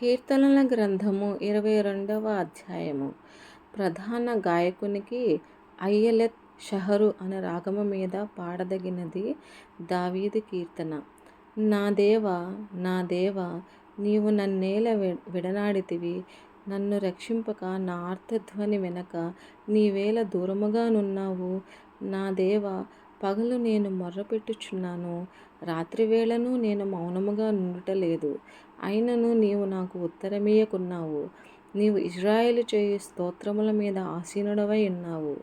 కీర్తనల గ్రంథము ఇరవై రెండవ అధ్యాయము. ప్రధాన గాయకునికి అయ్యలెత్ షహరు అనే రాగము మీద పాడదగినది దావీది కీర్తన. నా దేవ నా దేవ నీవు నన్నేల విడనాడితివి. నన్ను రక్షింపక నా ఆర్తధ్వని వెనక నీవేళ దూరముగా నున్నావు నా దేవ పగలు నేను మొర్రపెట్టుచున్నాను రాత్రివేళను నేను మౌనముగా నుండుటలేదు. అయినను నీవు నాకు ఉత్తరమీయకున్నావు నీవు ఇజ్రాయేలు చేయు స్తోత్రముల మీద ఆసీనుడవై ఉన్నావు.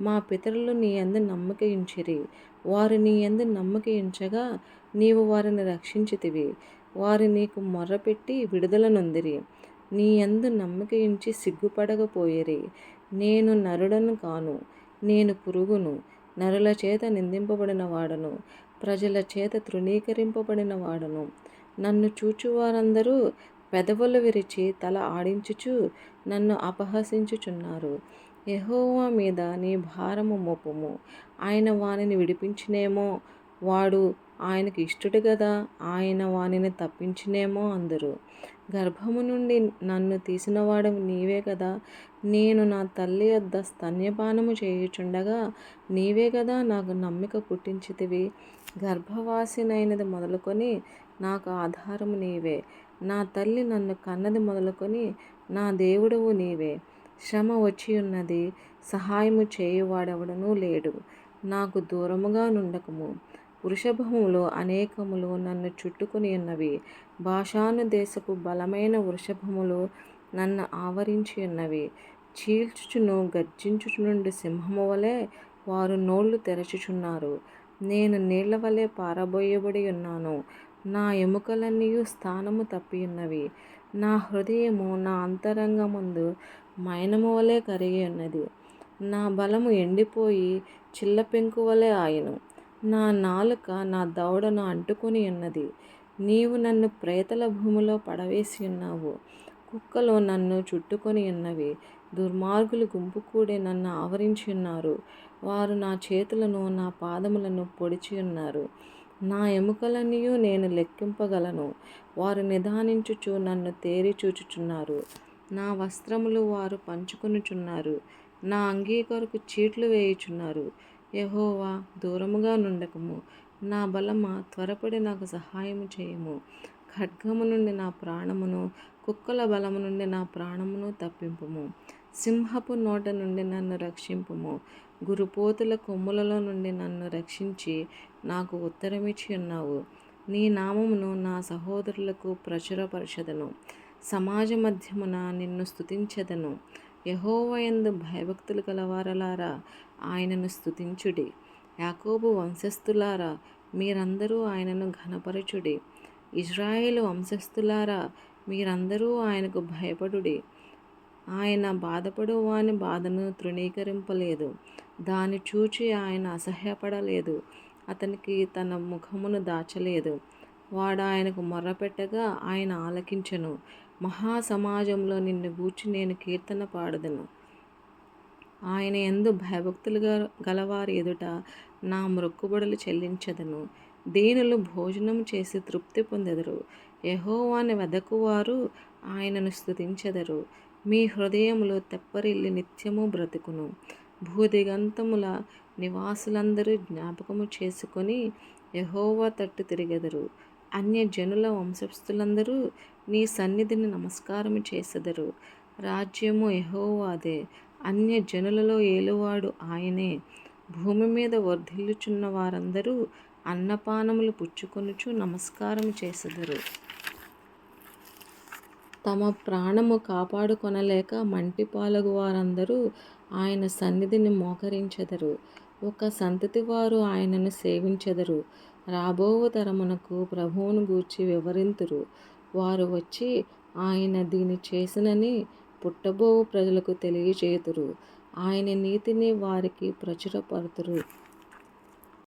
మా పితరులు నీ అందు నమ్మకించిరి వారు నీ అందు నమ్మకించగా నీవు వారిని రక్షించితివి. వారు నీకు మొర్రపెట్టి విడుదలనొందిరి నీ అందు నమ్మక ఉంచి సిగ్గుపడకపోయిరి. నేను నరుడను కాను. నేను పురుగును. నరుల చేత నిందింపబడిన వాడను. ప్రజల చేత తృణీకరింపబడిన వాడను. నన్ను చూచువారందరూ పెదవులు విరిచి తల ఆడించుచు నన్ను అపహసించుచున్నారు. యహోవా మీద నీ భారము మోపము. ఆయన వానిని విడిపించినేమో? వాడు ఆయనకు ఇష్టడు కదా ఆయన వానిని తప్పించినేమో అందరూ. గర్భము నుండి నన్ను తీసినవాడు నీవే కదా. నేను నా తల్లి వద్ద స్తన్యపానము చేయుచుండగా నీవే కదా నాకు నమ్మిక పుట్టించితివి. గర్భవాసినైనది మొదలుకొని నాకు ఆధారము నీవే. నా తల్లి నన్ను కన్నది మొదలుకొని నా దేవుడవు నీవే. శ్రమ వచ్చి ఉన్నది సహాయము చేయువాడెవడనూ లేడు. నాకు దూరముగా నుండకము. వృషభములు అనేకములు నన్ను చుట్టుకుని ఉన్నవి. భాషాను దేశపు బలమైన వృషభములు నన్ను ఆవరించి ఉన్నవి. చీల్చుచును గర్జించుచునుండి సింహము వలె వారు నోళ్ళు తెరచుచున్నారు. నేను నీళ్ళ వలె పారబోయబడి ఉన్నాను. నా ఎముకలన్నీ స్థానము తప్పియున్నవి నా హృదయము నా అంతరంగముందు మైనము వలె కరిగి ఉన్నది. నా బలము ఎండిపోయి చిల్లపెంకు వలె ఆయను. నా నాలుక నా దవడను అంటుకొని ఉన్నది. నీవు నన్ను ప్రేతల భూమిలో పడవేసి ఉన్నావు. కుక్కలు నన్ను చుట్టుకొని ఉన్నవి. దుర్మార్గులు గుంపు కూడే నన్ను ఆవరించి ఉన్నారు. వారు నా చేతులను నా పాదములను పొడిచి ఉన్నారు. నా ఎముకలన్నీ నేను లెక్కింపగలను. వారు నిదానించుచు నన్ను తేరి చూచుచున్నారు. నా వస్త్రములు వారు పంచుకొనుచున్నారు. నా అంగీ కొరకు చీట్లు వేయుచున్నారు. యహోవా దూరముగా నుండకము. నా బలమ త్వరపడి నాకు సహాయము చేయము. ఖడ్గము నుండి నా ప్రాణమును కుక్కల బలము నుండి నా ప్రాణమును తప్పింపుము. సింహపు నోట నుండి నన్ను రక్షింపుము. గురుపోతుల కొమ్ములలో నుండి నన్ను రక్షించి నాకు ఉత్తరమిచ్చి ఉన్నావు. నీ నామమును నా సహోదరులకు ప్రచురపరచదను. సమాజ మధ్యమున నిన్ను స్థుతించదను యహోవయందు భయభక్తులు కలవారలారా ఆయనను స్థుతించుడి యాకోబు వంశస్థులారా మీరందరూ ఆయనను ఘనపరచుడి. ఇజ్రాయేలు వంశస్థులారా మీరందరూ ఆయనకు భయపడుడి. ఆయన బాధపడు వాని బాధను తృణీకరింపలేదు. దాన్ని చూచి ఆయన అసహ్యపడలేదు. అతనికి తన ముఖమును దాచలేదు. వాడు ఆయనకు మొర్రపెట్టగా ఆయన ఆలకించను. మహాసమాజంలో నిన్ను గూర్చి నేను కీర్తన పాడదను. ఆయన ఎందు భయభక్తులుగా గలవారి ఎదుట నా మొక్కుబడులు చెల్లించదను. దీనులు భోజనం చేసి తృప్తి పొందెదరు. యహోవాని వెదకువారు ఆయనను స్థుతించెదరు మీ హృదయములో తెప్పరిల్లి నిత్యము బ్రతుకును. భూదిగంతముల నివాసులందరూ జ్ఞాపకము చేసుకొని యహోవా తట్టు తిరిగెదరు. అన్య జనుల వంశస్థులందరూ నీ సన్నిధిని నమస్కారము చేసెదరు. రాజ్యము యహోవాదే అన్య జనులలో ఏలువాడు ఆయనే. భూమి మీద వర్ధిల్లుచున్న వారందరూ అన్నపానములు పుచ్చుకొనుచు నమస్కారం చేసెదరు. తమ ప్రాణము కాపాడుకొనలేక మంటిపాలగు వారందరూ ఆయన సన్నిధిని మోకరించెదరు. ఒక సంతతి వారు ఆయనను సేవించెదరు. రాబో తరమునకు ప్రభువును గూర్చి వివరింతురు. వారు వచ్చి ఆయన దీని చేసినని పుట్టబోవు ప్రజలకు తెలియచేతురు ఆయన నీతిని వారికి ప్రచురపరుతురు.